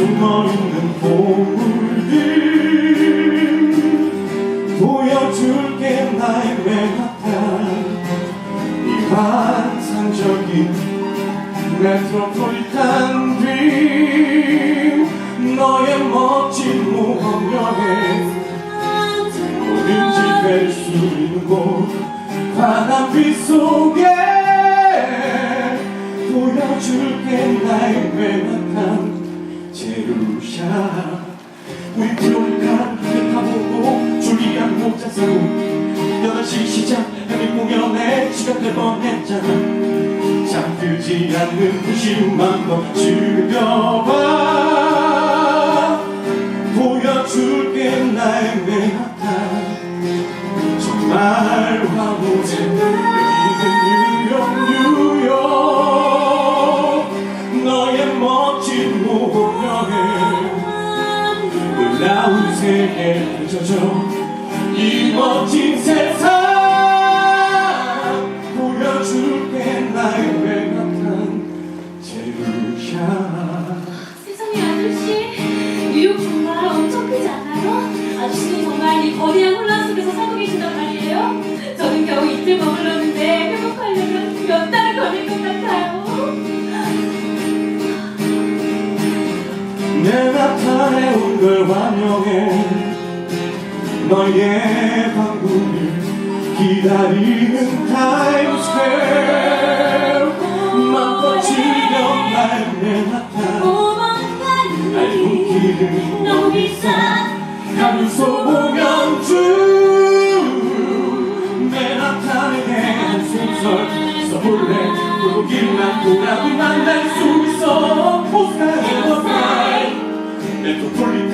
숨어있는 보물들 보여줄게 나의 맨하탄. 이 환상적인 메트로폴리탄 드림 너의 멋진 모험 여행 뭐든지 될수 있는 곳. 바람빛 속에 보여줄게 나의 맨하탄 제루샤 우리 프로니까 함께 가보고 줄리안 목자 쓰고 8시 시작 해리 공연에 시간 대번 했잖아. 잠들지 않는 부심만 더 즐겨봐. 보여줄게 나의 맨하탄 정말 화보제 놀라운 세계에 펼쳐져 이 멋진 세상 보여줄게 나의 맨하탄 제루샤. 세상에 아저씨 뉴욕 정말 엄청 크지 않아 너의 방문을 기다리는 타임스퀘어. 맘껏 도망가는 얇은 길 길을 너무 비싼 가면 소보면 쭉내 나타내 대한 소설 써볼래 그리고 길만 돌아도 만날 수 있어 포스타의 워라이 메트로폴리탄